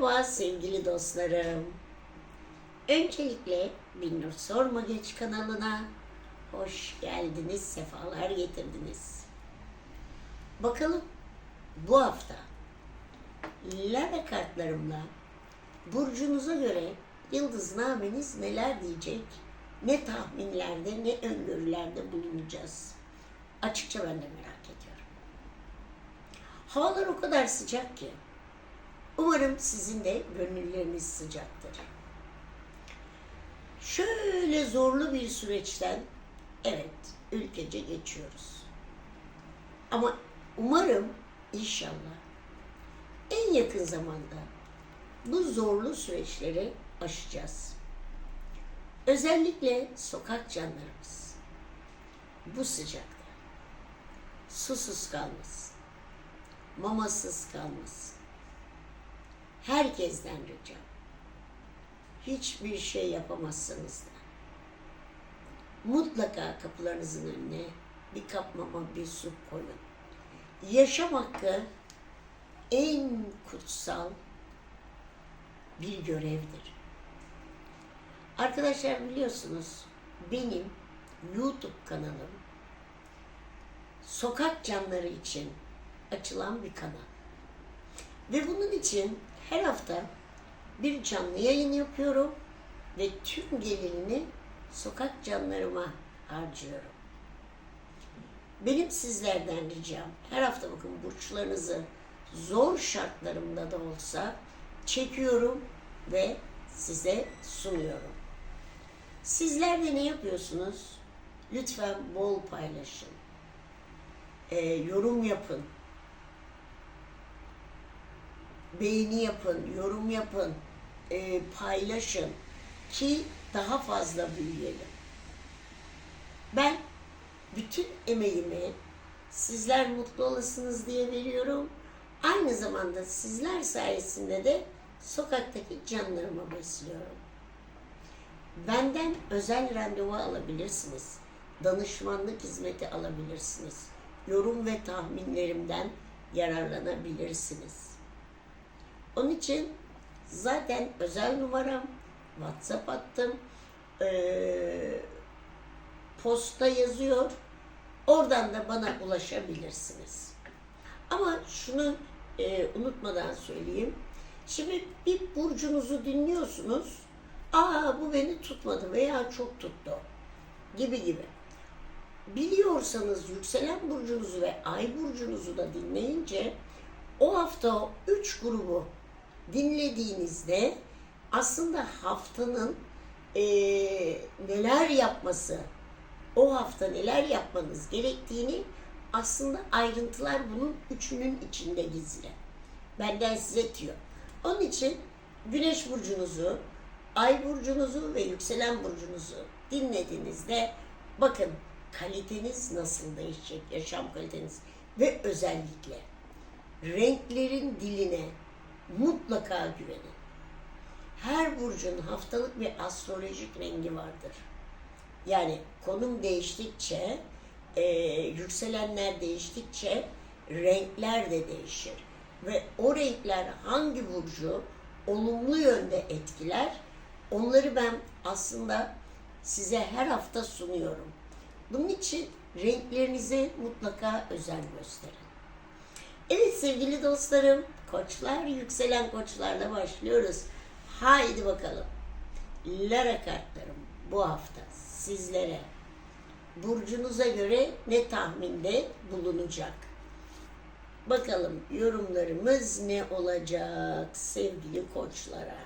Merhaba sevgili dostlarım. Öncelikle Binnur Sorma Geç kanalına hoş geldiniz, sefalar getirdiniz. Bakalım bu hafta Lara kartlarımla burcunuza göre yıldız nameniz neler diyecek, ne tahminlerde ne öngörülerde bulunacağız. Açıkça ben de merak ediyorum. Havalar o kadar sıcak ki Umarım sizin de gönülleriniz sıcaktır. Şöyle zorlu bir süreçten evet ülkece geçiyoruz. Ama umarım inşallah en yakın zamanda bu zorlu süreçleri aşacağız. Özellikle sokak canlarımız bu sıcakta susuz kalmasın, mamasız kalmasın herkesten ricam. Hiçbir şey yapamazsınız da. Mutlaka kapılarınızın önüne bir kap mama, bir su koyun. Yaşam hakkı en kutsal bir görevdir. Arkadaşlar biliyorsunuz benim YouTube kanalım sokak canları için açılan bir kanal. Ve bunun için her hafta bir canlı yayın yapıyorum ve tüm gelirini sokak canlarıma harcıyorum. Benim sizlerden ricam her hafta bakın burçlarınızı zor şartlarımda da olsa çekiyorum ve size sunuyorum. Sizler de ne yapıyorsunuz? Lütfen bol paylaşın. Ee, yorum yapın beğeni yapın, yorum yapın, e, paylaşın ki daha fazla büyüyelim. Ben bütün emeğimi sizler mutlu olasınız diye veriyorum. Aynı zamanda sizler sayesinde de sokaktaki canlarımı besliyorum. Benden özel randevu alabilirsiniz. Danışmanlık hizmeti alabilirsiniz. Yorum ve tahminlerimden yararlanabilirsiniz. Onun için zaten özel numaram WhatsApp attım. Ee, posta yazıyor. Oradan da bana ulaşabilirsiniz. Ama şunu e, unutmadan söyleyeyim. Şimdi bir burcunuzu dinliyorsunuz. Aa bu beni tutmadı veya çok tuttu gibi gibi. Biliyorsanız yükselen burcunuzu ve ay burcunuzu da dinleyince o hafta o üç grubu dinlediğinizde aslında haftanın e, neler yapması, o hafta neler yapmanız gerektiğini aslında ayrıntılar bunun üçünün içinde gizli. Benden size diyor. Onun için güneş burcunuzu, ay burcunuzu ve yükselen burcunuzu dinlediğinizde bakın kaliteniz nasıl değişecek, yaşam kaliteniz ve özellikle renklerin diline, mutlaka güvenin. Her burcun haftalık bir astrolojik rengi vardır. Yani konum değiştikçe, e, yükselenler değiştikçe renkler de değişir. Ve o renkler hangi burcu olumlu yönde etkiler, onları ben aslında size her hafta sunuyorum. Bunun için renklerinize mutlaka özen gösterin. Evet sevgili dostlarım, koçlar, yükselen koçlarla başlıyoruz. Haydi bakalım. Lara kartlarım bu hafta sizlere burcunuza göre ne tahminde bulunacak? Bakalım yorumlarımız ne olacak sevgili koçlara?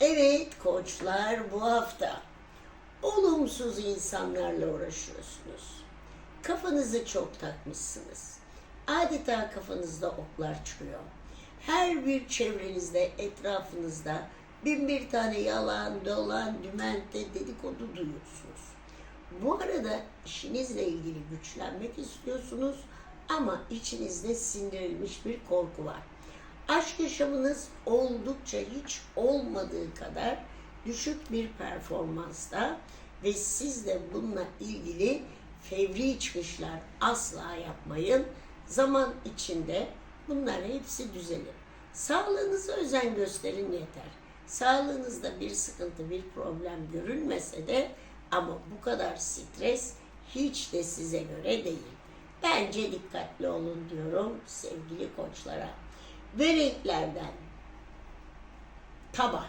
Evet koçlar bu hafta olumsuz insanlarla uğraşıyorsunuz. Kafanızı çok takmışsınız adeta kafanızda oklar çıkıyor. Her bir çevrenizde, etrafınızda bin bir tane yalan, dolan, dümende dedikodu duyuyorsunuz. Bu arada işinizle ilgili güçlenmek istiyorsunuz ama içinizde sindirilmiş bir korku var. Aşk yaşamınız oldukça hiç olmadığı kadar düşük bir performansta ve siz de bununla ilgili fevri çıkışlar asla yapmayın zaman içinde bunlar hepsi düzelir. Sağlığınıza özen gösterin yeter. Sağlığınızda bir sıkıntı, bir problem görülmese de ama bu kadar stres hiç de size göre değil. Bence dikkatli olun diyorum sevgili koçlara. Ve renklerden taba.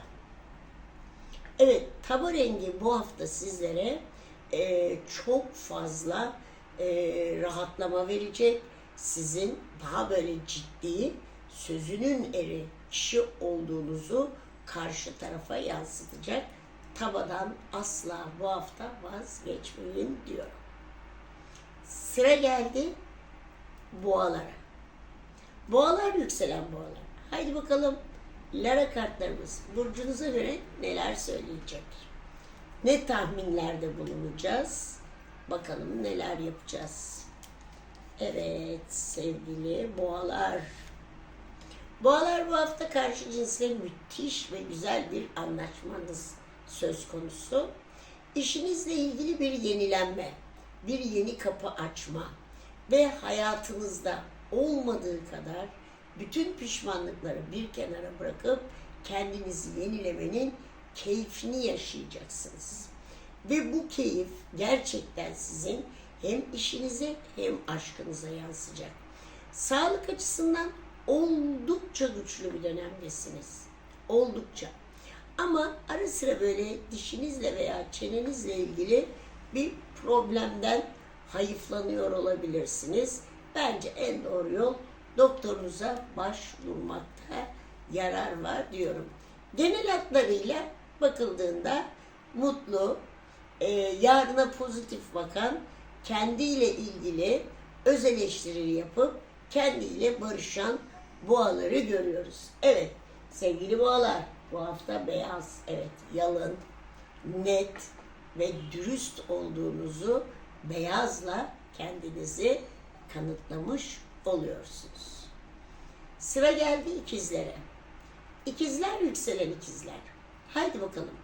Evet, taba rengi bu hafta sizlere e, çok fazla e, rahatlama verecek. Sizin daha böyle ciddi, sözünün eri kişi olduğunuzu karşı tarafa yansıtacak. Tabadan asla bu hafta vazgeçmeyin diyorum. Sıra geldi boğalara. Boğalar yükselen boğalar. Haydi bakalım Lara kartlarımız burcunuza göre neler söyleyecek? Ne tahminlerde bulunacağız? Bakalım neler yapacağız. Evet sevgili boğalar. Boğalar bu hafta karşı cinsle müthiş ve güzel bir anlaşmanız söz konusu. İşinizle ilgili bir yenilenme, bir yeni kapı açma ve hayatınızda olmadığı kadar bütün pişmanlıkları bir kenara bırakıp kendinizi yenilemenin keyfini yaşayacaksınız. Ve bu keyif gerçekten sizin hem işinize hem aşkınıza yansıyacak. Sağlık açısından oldukça güçlü bir dönemdesiniz. Oldukça. Ama ara sıra böyle dişinizle veya çenenizle ilgili bir problemden hayıflanıyor olabilirsiniz. Bence en doğru yol doktorunuza başvurmakta yarar var diyorum. Genel hatlarıyla bakıldığında mutlu, e, yarına pozitif bakan, kendiyle ilgili öz eleştiri yapıp kendiyle barışan boğaları görüyoruz. Evet sevgili boğalar bu hafta beyaz, evet yalın, net ve dürüst olduğunuzu beyazla kendinizi kanıtlamış oluyorsunuz. Sıra geldi ikizlere. İkizler yükselen ikizler. Haydi bakalım.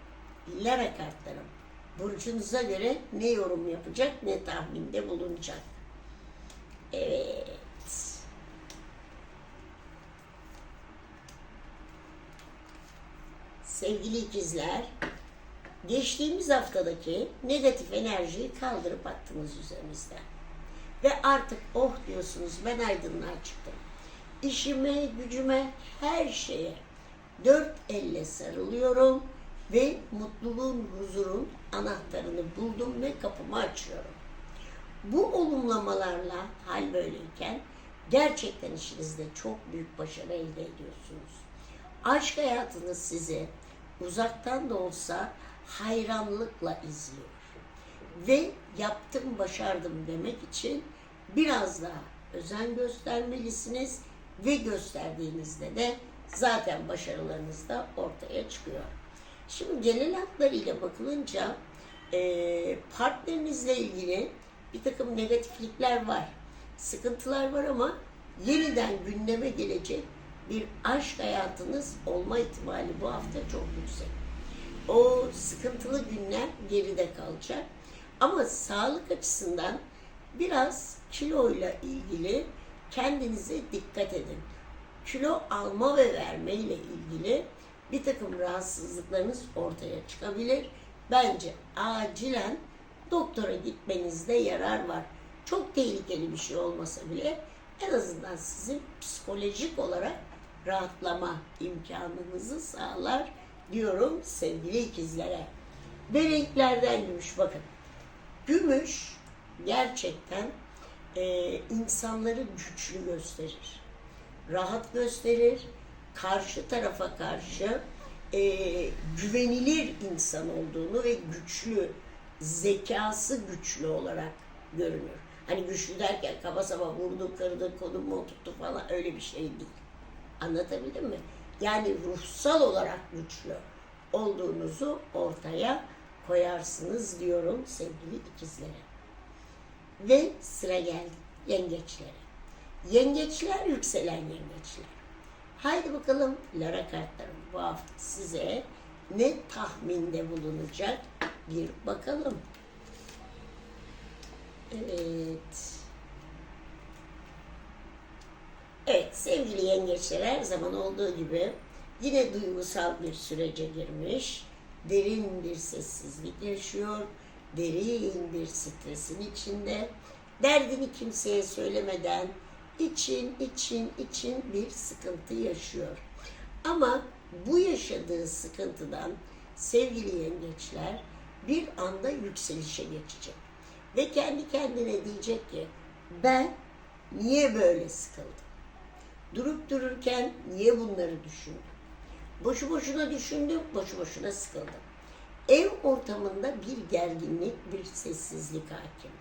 Lara kartlarım. Burcunuza göre ne yorum yapacak ne tahminde bulunacak. Evet. Sevgili ikizler, geçtiğimiz haftadaki negatif enerjiyi kaldırıp attınız üzerinizden. Ve artık oh diyorsunuz ben aydınlığa çıktım. İşime, gücüme, her şeye dört elle sarılıyorum ve mutluluğun, huzurun anahtarını buldum ve kapımı açıyorum. Bu olumlamalarla hal böyleyken gerçekten işinizde çok büyük başarı elde ediyorsunuz. Aşk hayatınız sizi uzaktan da olsa hayranlıkla izliyor. Ve yaptım, başardım demek için biraz daha özen göstermelisiniz ve gösterdiğinizde de zaten başarılarınız da ortaya çıkıyor. Şimdi genel hatlarıyla bakılınca e, partnerinizle ilgili bir takım negatiflikler var, sıkıntılar var ama yeniden gündeme gelecek bir aşk hayatınız olma ihtimali bu hafta çok yüksek. O sıkıntılı günler geride kalacak. Ama sağlık açısından biraz kiloyla ilgili kendinize dikkat edin. Kilo alma ve verme ile ilgili bir takım rahatsızlıklarınız ortaya çıkabilir. Bence acilen doktora gitmenizde yarar var. Çok tehlikeli bir şey olmasa bile en azından sizin psikolojik olarak rahatlama imkanınızı sağlar diyorum sevgili ikizlere. Ve renklerden gümüş bakın. Gümüş gerçekten e, insanları güçlü gösterir. Rahat gösterir. Karşı tarafa karşı e, güvenilir insan olduğunu ve güçlü, zekası güçlü olarak görünür. Hani güçlü derken kaba saba vurdu, kırdı, konumu oturttu falan öyle bir şey değil. Anlatabildim mi? Yani ruhsal olarak güçlü olduğunuzu ortaya koyarsınız diyorum sevgili ikizlere. Ve sıra geldi yengeçlere. Yengeçler yükselen yengeçler. Haydi bakalım Lara kartlarım bu hafta size ne tahminde bulunacak bir bakalım. Evet. Evet sevgili yengeçler her zaman olduğu gibi yine duygusal bir sürece girmiş. Derin bir sessizlik yaşıyor. Derin bir stresin içinde. Derdini kimseye söylemeden için için için bir sıkıntı yaşıyor. Ama bu yaşadığı sıkıntıdan sevgili yengeçler bir anda yükselişe geçecek. Ve kendi kendine diyecek ki ben niye böyle sıkıldım? Durup dururken niye bunları düşündüm? Boşu boşuna düşündüm, boşu boşuna sıkıldım. Ev ortamında bir gerginlik, bir sessizlik hakim.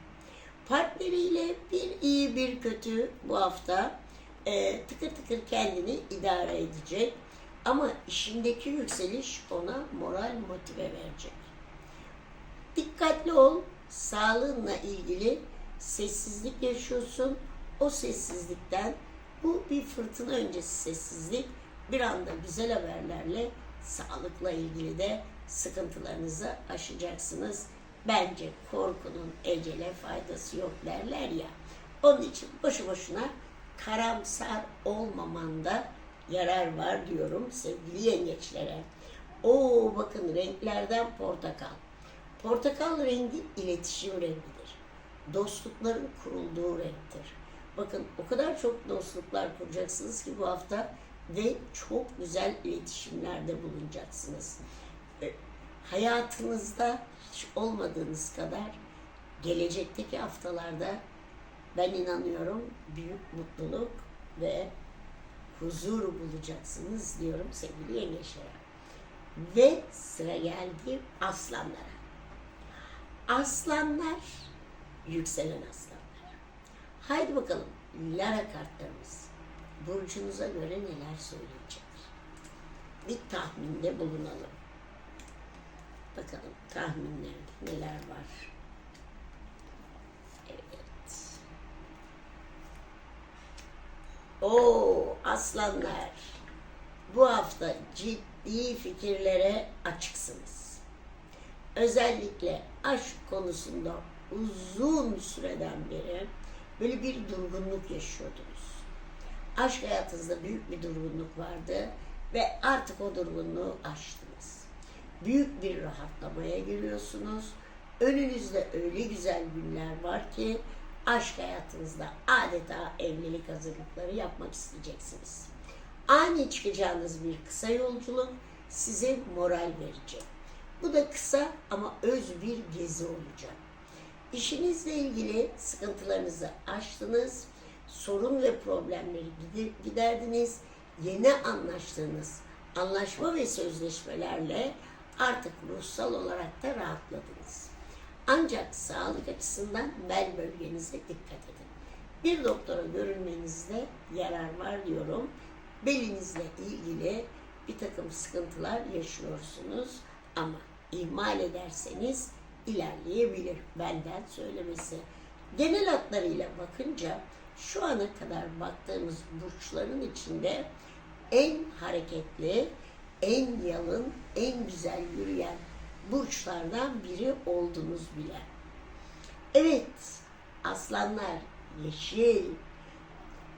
Partneriyle bir iyi bir kötü bu hafta e, tıkır tıkır kendini idare edecek. Ama işindeki yükseliş ona moral motive verecek. Dikkatli ol, sağlığınla ilgili sessizlik yaşıyorsun. O sessizlikten bu bir fırtına öncesi sessizlik bir anda güzel haberlerle sağlıkla ilgili de sıkıntılarınızı aşacaksınız. Bence korkunun ecele faydası yok derler ya. Onun için boşu boşuna karamsar olmamanda yarar var diyorum sevgili yengeçlere. Oo bakın renklerden portakal. Portakal rengi iletişim rengidir. Dostlukların kurulduğu renktir. Bakın o kadar çok dostluklar kuracaksınız ki bu hafta ve çok güzel iletişimlerde bulunacaksınız. E, Hayatınızda hiç olmadığınız kadar gelecekteki haftalarda ben inanıyorum büyük mutluluk ve huzur bulacaksınız diyorum sevgili yengeçlere. Ve sıra geldi aslanlara. Aslanlar, yükselen aslanlar. Haydi bakalım Lara kartlarımız burcunuza göre neler söyleyecek? Bir tahminde bulunalım. Bakalım tahminlerde neler var. Evet. Oo aslanlar. Bu hafta ciddi fikirlere açıksınız. Özellikle aşk konusunda uzun süreden beri böyle bir durgunluk yaşıyordunuz. Aşk hayatınızda büyük bir durgunluk vardı ve artık o durgunluğu aştınız. Büyük bir rahatlamaya giriyorsunuz. Önünüzde öyle güzel günler var ki aşk hayatınızda adeta evlilik hazırlıkları yapmak isteyeceksiniz. Ani çıkacağınız bir kısa yolculuk size moral verecek. Bu da kısa ama öz bir gezi olacak. İşinizle ilgili sıkıntılarınızı aştınız, sorun ve problemleri gider- giderdiniz, yeni anlaştığınız anlaşma ve sözleşmelerle artık ruhsal olarak da rahatladınız. Ancak sağlık açısından bel bölgenize dikkat edin. Bir doktora görünmenizde yarar var diyorum. Belinizle ilgili bir takım sıkıntılar yaşıyorsunuz ama ihmal ederseniz ilerleyebilir benden söylemesi. Genel hatlarıyla bakınca şu ana kadar baktığımız burçların içinde en hareketli, en yalın, en güzel yürüyen burçlardan biri oldunuz bile. Evet, aslanlar, yeşil,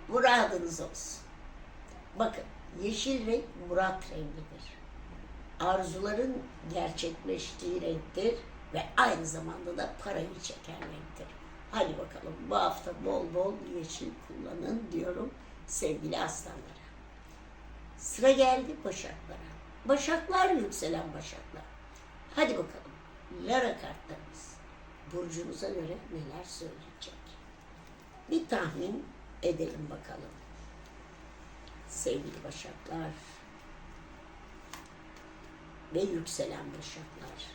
muradınız olsun. Bakın, yeşil renk murat rengidir. Arzuların gerçekleştiği renktir ve aynı zamanda da parayı çeken renktir. Hadi bakalım bu hafta bol bol yeşil kullanın diyorum sevgili aslanlara. Sıra geldi başaklara. Başaklar yükselen başaklar. Hadi bakalım. Lara kartlarımız. Burcunuza göre neler söyleyecek? Bir tahmin edelim bakalım. Sevgili başaklar ve yükselen başaklar.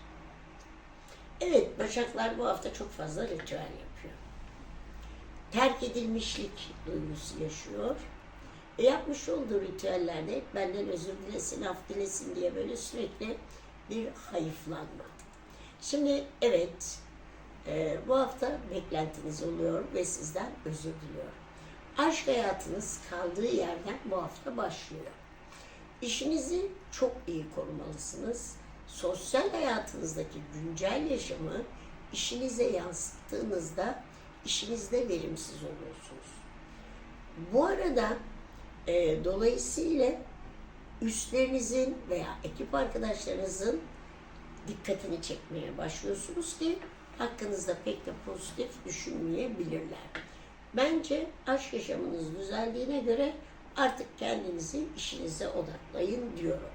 Evet, başaklar bu hafta çok fazla ritüel yapıyor. Terk edilmişlik duygusu yaşıyor. E yapmış olduğu ritüellerde hep benden özür dilesin, af dilesin diye böyle sürekli bir hayıflanma. Şimdi evet, e, bu hafta beklentiniz oluyor ve sizden özür diliyor. Aşk hayatınız kaldığı yerden bu hafta başlıyor. İşinizi çok iyi korumalısınız. Sosyal hayatınızdaki güncel yaşamı işinize yansıttığınızda işinizde verimsiz oluyorsunuz. Bu arada E, dolayısıyla üstlerinizin veya ekip arkadaşlarınızın dikkatini çekmeye başlıyorsunuz ki hakkınızda pek de pozitif düşünmeyebilirler. Bence aşk yaşamınız düzeldiğine göre artık kendinizi işinize odaklayın diyorum.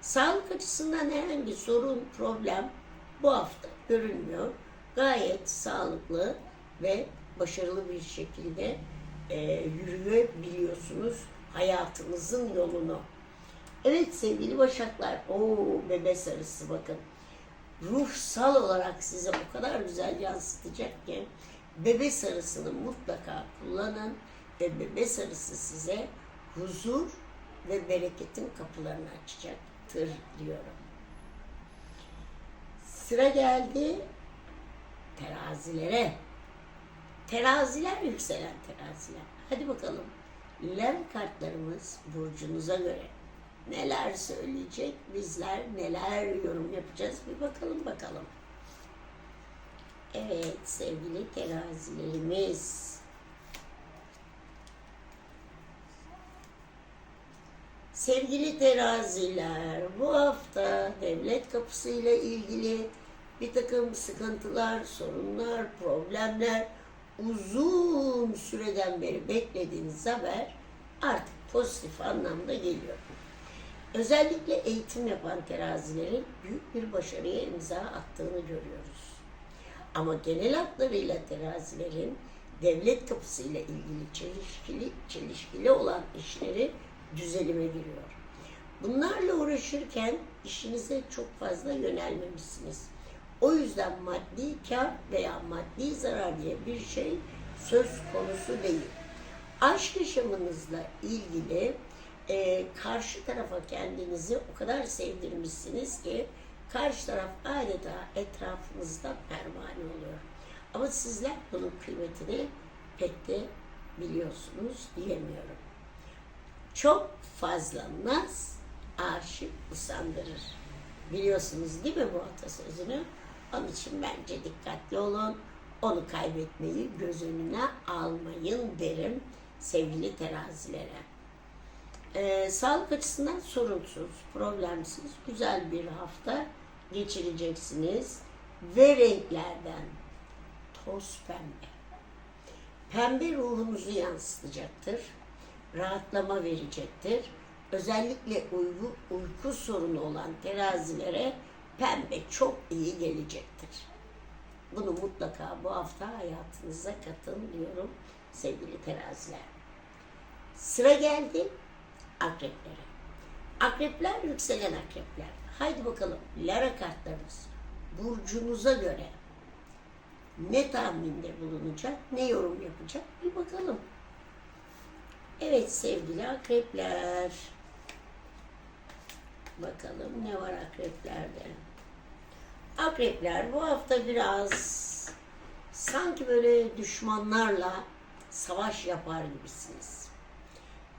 Sağlık açısından herhangi sorun, problem bu hafta görünmüyor. Gayet sağlıklı ve başarılı bir şekilde e, yürüyebiliyorsunuz hayatınızın yolunu. Evet sevgili Başaklar, o bebe sarısı bakın. Ruhsal olarak size o kadar güzel yansıtacak ki bebe sarısını mutlaka kullanın ve bebe sarısı size huzur ve bereketin kapılarını açacaktır diyorum. Sıra geldi terazilere. Teraziler yükselen teraziler. Hadi bakalım. Ler kartlarımız burcunuza göre neler söyleyecek, bizler neler yorum yapacağız bir bakalım bakalım. Evet sevgili terazilerimiz. Sevgili teraziler, bu hafta devlet kapısıyla ilgili bir takım sıkıntılar, sorunlar, problemler, uzun süreden beri beklediğiniz haber artık pozitif anlamda geliyor. Özellikle eğitim yapan terazilerin büyük bir başarıya imza attığını görüyoruz. Ama genel hatlarıyla terazilerin devlet kapısıyla ilgili çelişkili, çelişkili olan işleri düzelime giriyor. Bunlarla uğraşırken işinize çok fazla yönelmemişsiniz. O yüzden maddi kar veya maddi zarar diye bir şey söz konusu değil. Aşk yaşamınızla ilgili e, karşı tarafa kendinizi o kadar sevdirmişsiniz ki karşı taraf adeta etrafınızda pervane oluyor. Ama sizler bunun kıymetini pek de biliyorsunuz diyemiyorum. Çok fazla naz aşık usandırır. Biliyorsunuz değil mi bu atasözünü? Onun için bence dikkatli olun. Onu kaybetmeyi göz önüne almayın derim sevgili terazilere. Ee, sağlık açısından sorunsuz, problemsiz, güzel bir hafta geçireceksiniz. Ve renklerden toz pembe. Pembe ruhunuzu yansıtacaktır. Rahatlama verecektir. Özellikle uyku, uyku sorunu olan terazilere pembe çok iyi gelecektir. Bunu mutlaka bu hafta hayatınıza katın diyorum sevgili teraziler. Sıra geldi akreplere. Akrepler yükselen akrepler. Haydi bakalım Lara kartlarınız burcunuza göre ne tahminde bulunacak, ne yorum yapacak bir bakalım. Evet sevgili akrepler. Bakalım ne var akreplerde. Akrepler bu hafta biraz sanki böyle düşmanlarla savaş yapar gibisiniz.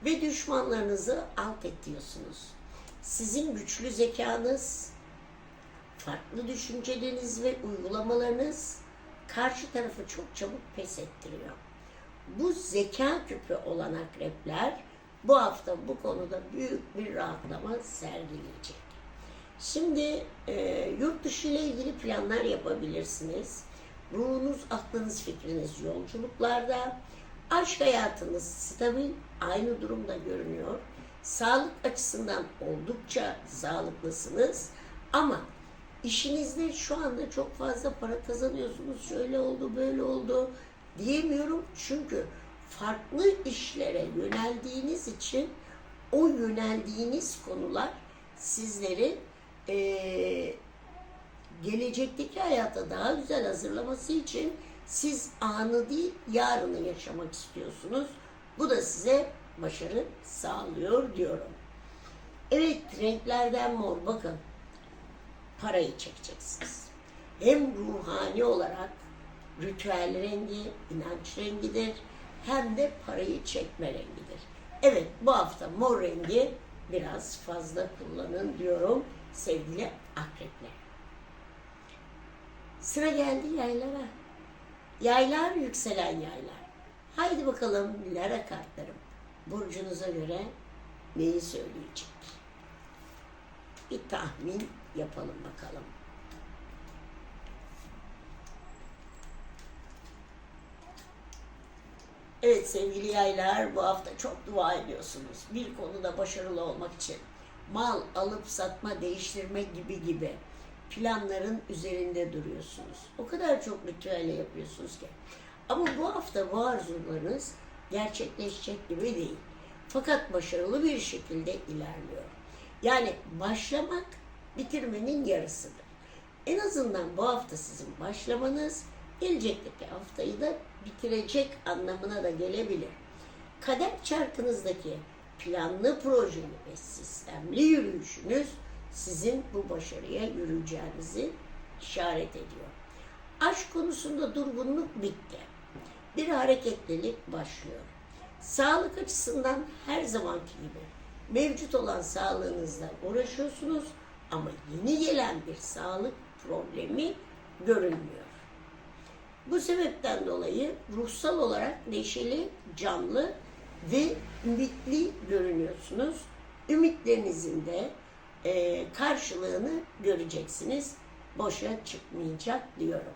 Ve düşmanlarınızı alt ediyorsunuz. Sizin güçlü zekanız, farklı düşünceleriniz ve uygulamalarınız karşı tarafı çok çabuk pes ettiriyor. Bu zeka küpü olan akrepler bu hafta bu konuda büyük bir rahatlama sergileyecek. Şimdi e, yurt dışı ile ilgili planlar yapabilirsiniz. Ruhunuz, aklınız, fikriniz yolculuklarda. Aşk hayatınız stabil, aynı durumda görünüyor. Sağlık açısından oldukça sağlıklısınız. Ama işinizde şu anda çok fazla para kazanıyorsunuz. Şöyle oldu, böyle oldu diyemiyorum. Çünkü farklı işlere yöneldiğiniz için o yöneldiğiniz konular sizleri e, gelecekteki hayata daha güzel hazırlaması için siz anı değil yarını yaşamak istiyorsunuz. Bu da size başarı sağlıyor diyorum. Evet renklerden mor bakın parayı çekeceksiniz. Hem ruhani olarak ritüel rengi, inanç rengidir hem de parayı çekme rengidir. Evet bu hafta mor rengi biraz fazla kullanın diyorum sevgili akrepler. Sıra geldi yaylara. Yaylar yükselen yaylar. Haydi bakalım Lara kartlarım. burcunuza göre neyi söyleyecek? Bir tahmin yapalım bakalım. Evet sevgili yaylar bu hafta çok dua ediyorsunuz. Bir konuda başarılı olmak için mal alıp satma, değiştirme gibi gibi planların üzerinde duruyorsunuz. O kadar çok ritüel yapıyorsunuz ki. Ama bu hafta bu arzularınız gerçekleşecek gibi değil. Fakat başarılı bir şekilde ilerliyor. Yani başlamak bitirmenin yarısıdır. En azından bu hafta sizin başlamanız gelecekteki haftayı da bitirecek anlamına da gelebilir. Kader çarkınızdaki planlı projeli ve sistemli yürüyüşünüz sizin bu başarıya yürüyeceğinizi işaret ediyor. Aşk konusunda durgunluk bitti. Bir hareketlilik başlıyor. Sağlık açısından her zamanki gibi mevcut olan sağlığınızla uğraşıyorsunuz ama yeni gelen bir sağlık problemi görünmüyor. Bu sebepten dolayı ruhsal olarak neşeli, canlı ve ümitli görünüyorsunuz. Ümitlerinizin de e, karşılığını göreceksiniz. Boşa çıkmayacak diyorum.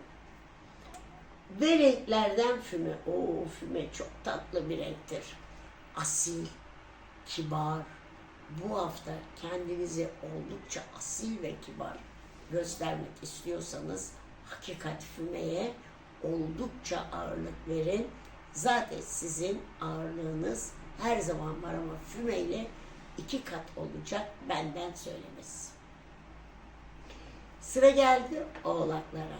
Ve renklerden füme. Oo füme çok tatlı bir renktir. Asil, kibar. Bu hafta kendinizi oldukça asil ve kibar göstermek istiyorsanız hakikat fümeye oldukça ağırlık verin. Zaten sizin ağırlığınız her zaman var ama fümeyle iki kat olacak benden söylemesi. Sıra geldi oğlaklara.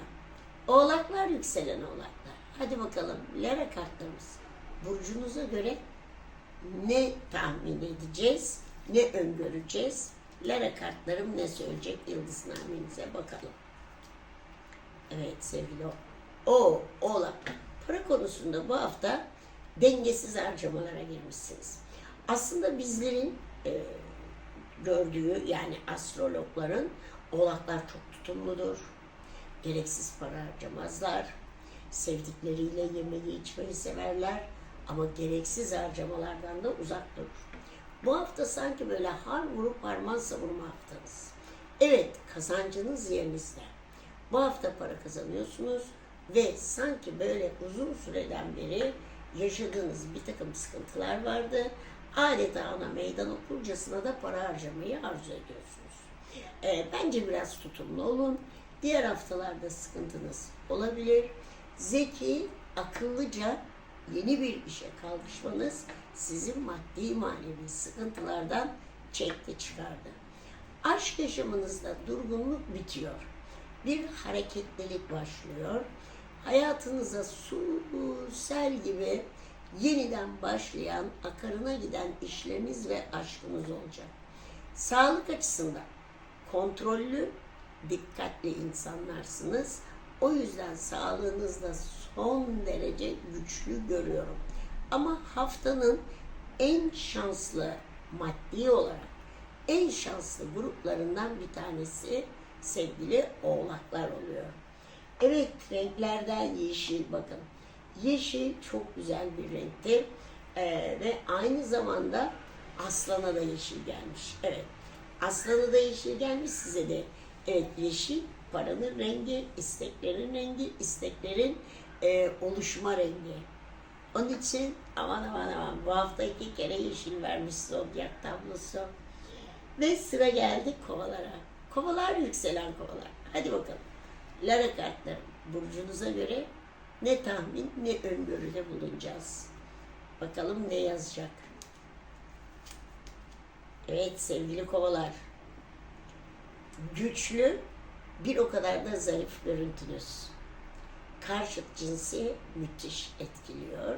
Oğlaklar yükselen oğlaklar. Hadi bakalım Lara kartlarımız. Burcunuza göre ne tahmin edeceğiz, ne öngöreceğiz? Lara kartlarım ne söyleyecek yıldız namenize bakalım. Evet sevgili o. O oğlak. Para konusunda bu hafta dengesiz harcamalara girmişsiniz. Aslında bizlerin e, gördüğü yani astrologların oğlaklar çok tutumludur. Gereksiz para harcamazlar. Sevdikleriyle yemeği içmeyi severler. Ama gereksiz harcamalardan da uzak durur. Bu hafta sanki böyle har vurup harman savurma haftanız. Evet kazancınız yerinizde. Bu hafta para kazanıyorsunuz ve sanki böyle uzun süreden beri yaşadığınız bir takım sıkıntılar vardı. Adeta ona meydan okurcasına da para harcamayı arzu ediyorsunuz. Ee, bence biraz tutumlu olun. Diğer haftalarda sıkıntınız olabilir. Zeki, akıllıca yeni bir işe kalkışmanız sizin maddi manevi sıkıntılardan çekti çıkardı. Aşk yaşamınızda durgunluk bitiyor. Bir hareketlilik başlıyor. Hayatınıza su, sel gibi yeniden başlayan, akarına giden işleriniz ve aşkınız olacak. Sağlık açısından kontrollü, dikkatli insanlarsınız. O yüzden sağlığınızda son derece güçlü görüyorum. Ama haftanın en şanslı maddi olarak en şanslı gruplarından bir tanesi sevgili oğlaklar oluyor. Evet renklerden yeşil bakın. Yeşil çok güzel bir renktir. Ee, ve aynı zamanda aslana da yeşil gelmiş. Evet. Aslana da yeşil gelmiş size de. Evet yeşil paranın rengi, isteklerin rengi, isteklerin e, oluşma rengi. Onun için aman aman aman bu hafta iki kere yeşil vermiş zodyak tablosu. Ve sıra geldi kovalara. Kovalar yükselen kovalar. Hadi bakalım. Lara kartları burcunuza göre ne tahmin ne öngörüde bulunacağız. Bakalım ne yazacak. Evet sevgili kovalar. Güçlü bir o kadar da zarif görüntünüz. Karşıt cinsi müthiş etkiliyor.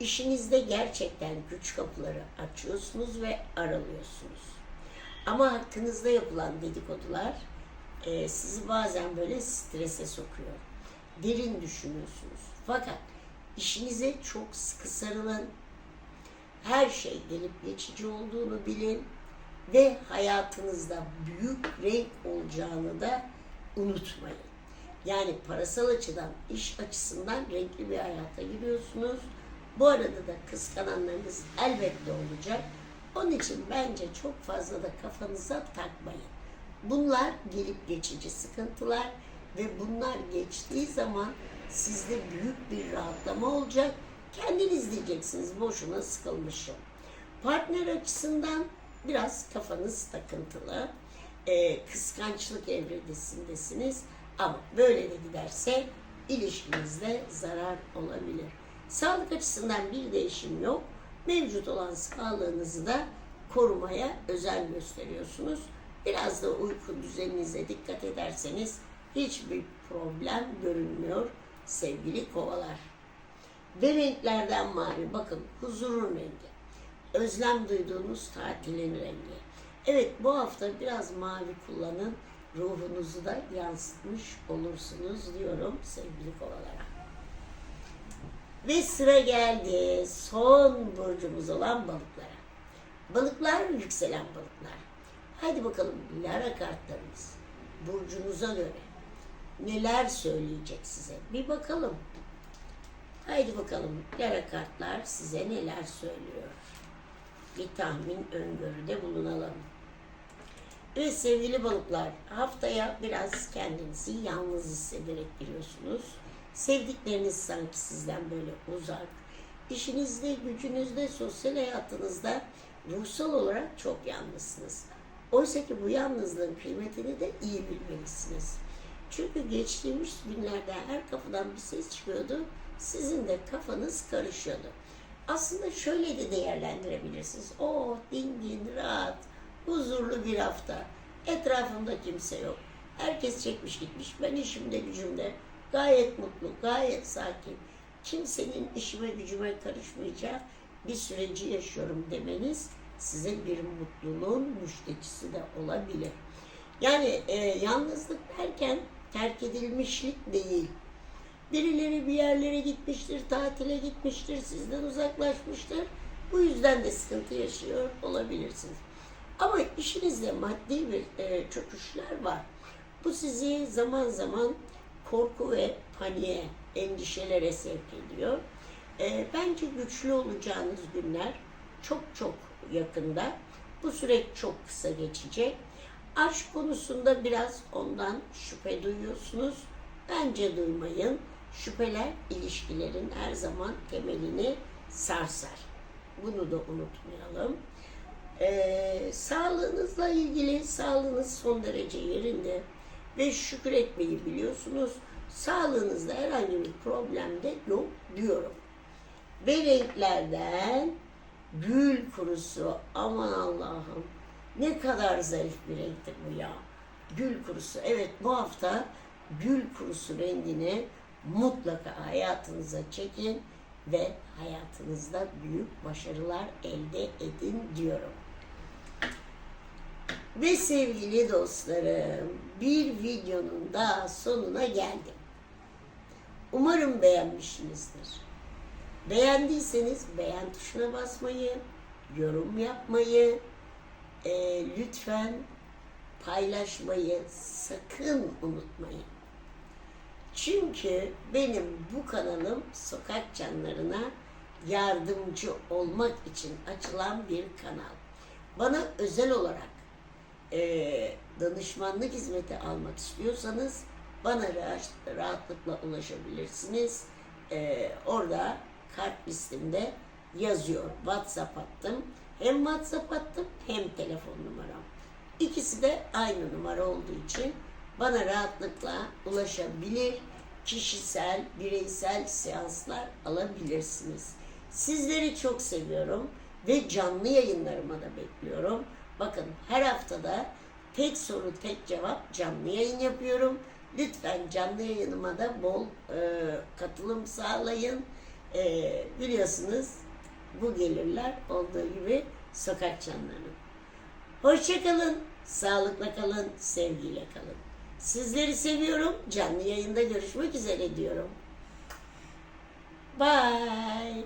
İşinizde gerçekten güç kapıları açıyorsunuz ve aralıyorsunuz. Ama hakkınızda yapılan dedikodular e, sizi bazen böyle strese sokuyor. Derin düşünüyorsunuz. Fakat işinize çok sıkı sarılın. Her şey gelip geçici olduğunu bilin ve hayatınızda büyük renk olacağını da unutmayın. Yani parasal açıdan, iş açısından renkli bir hayata giriyorsunuz. Bu arada da kıskananlarınız elbette olacak. Onun için bence çok fazla da kafanıza takmayın. Bunlar gelip geçici sıkıntılar ve bunlar geçtiği zaman sizde büyük bir rahatlama olacak. Kendiniz diyeceksiniz boşuna sıkılmışım. Partner açısından biraz kafanız takıntılı. Ee, kıskançlık evresindesiniz. Ama böyle de giderse ilişkinizde zarar olabilir. Sağlık açısından bir değişim yok. Mevcut olan sağlığınızı da korumaya özen gösteriyorsunuz. Biraz da uyku düzeninize dikkat ederseniz hiçbir problem görünmüyor sevgili kovalar. Ve renklerden mavi bakın huzurun rengi. Özlem duyduğunuz tatilin rengi. Evet bu hafta biraz mavi kullanın. Ruhunuzu da yansıtmış olursunuz diyorum sevgili kovalara. Ve sıra geldi son burcumuz olan balıklara. Balıklar yükselen balıklar. Hadi bakalım Lara kartlarımız burcunuza göre neler söyleyecek size bir bakalım. Haydi bakalım Lara kartlar size neler söylüyor. Bir tahmin öngörüde bulunalım. Evet sevgili balıklar, haftaya biraz kendinizi yalnız hissederek giriyorsunuz. Sevdikleriniz sanki sizden böyle uzak. İşinizde, gücünüzde, sosyal hayatınızda ruhsal olarak çok yalnızsınız. Oysa ki bu yalnızlığın kıymetini de iyi bilmelisiniz. Çünkü geçtiğimiz günlerde her kapıdan bir ses çıkıyordu. Sizin de kafanız karışıyordu. Aslında şöyle de değerlendirebilirsiniz. Oh dingin, rahat, huzurlu bir hafta. Etrafımda kimse yok. Herkes çekmiş gitmiş. Ben işimde gücümde gayet mutlu, gayet sakin. Kimsenin işime gücüme karışmayacağı bir süreci yaşıyorum demeniz size bir mutluluğun müşterisi de olabilir. Yani e, yalnızlık derken terk edilmişlik değil. Birileri bir yerlere gitmiştir, tatile gitmiştir, sizden uzaklaşmıştır. Bu yüzden de sıkıntı yaşıyor olabilirsiniz. Ama işinizde maddi bir e, çöküşler var. Bu sizi zaman zaman korku ve paniğe, endişelere sevk ediyor. E, bence güçlü olacağınız günler çok çok yakında. Bu süreç çok kısa geçecek. Aşk konusunda biraz ondan şüphe duyuyorsunuz. Bence duymayın. Şüpheler ilişkilerin her zaman temelini sarsar. Bunu da unutmayalım. Ee, sağlığınızla ilgili sağlığınız son derece yerinde ve şükür etmeyi biliyorsunuz. Sağlığınızda herhangi bir problem de yok diyorum. Ve renklerden gül kurusu aman Allah'ım ne kadar zarif bir renktir bu ya. Gül kurusu. Evet bu hafta gül kurusu rengini mutlaka hayatınıza çekin ve hayatınızda büyük başarılar elde edin diyorum. Ve sevgili dostlarım, bir videonun daha sonuna geldim. Umarım beğenmişsinizdir. Beğendiyseniz beğen tuşuna basmayı, yorum yapmayı, e, lütfen paylaşmayı sakın unutmayın. Çünkü benim bu kanalım sokak canlarına yardımcı olmak için açılan bir kanal. Bana özel olarak e, danışmanlık hizmeti almak istiyorsanız bana rahat, rahatlıkla ulaşabilirsiniz. E, orada kart listemde yazıyor. WhatsApp attım. Hem WhatsApp attım hem telefon numaram. İkisi de aynı numara olduğu için bana rahatlıkla ulaşabilir, kişisel, bireysel seanslar alabilirsiniz. Sizleri çok seviyorum ve canlı yayınlarıma da bekliyorum. Bakın her haftada tek soru tek cevap canlı yayın yapıyorum. Lütfen canlı yayınıma da bol e, katılım sağlayın. E, biliyorsunuz bu gelirler olduğu gibi sokak canlarının. Hoşçakalın, sağlıkla kalın, sevgiyle kalın. Sizleri seviyorum. Canlı yayında görüşmek üzere diyorum. Bye.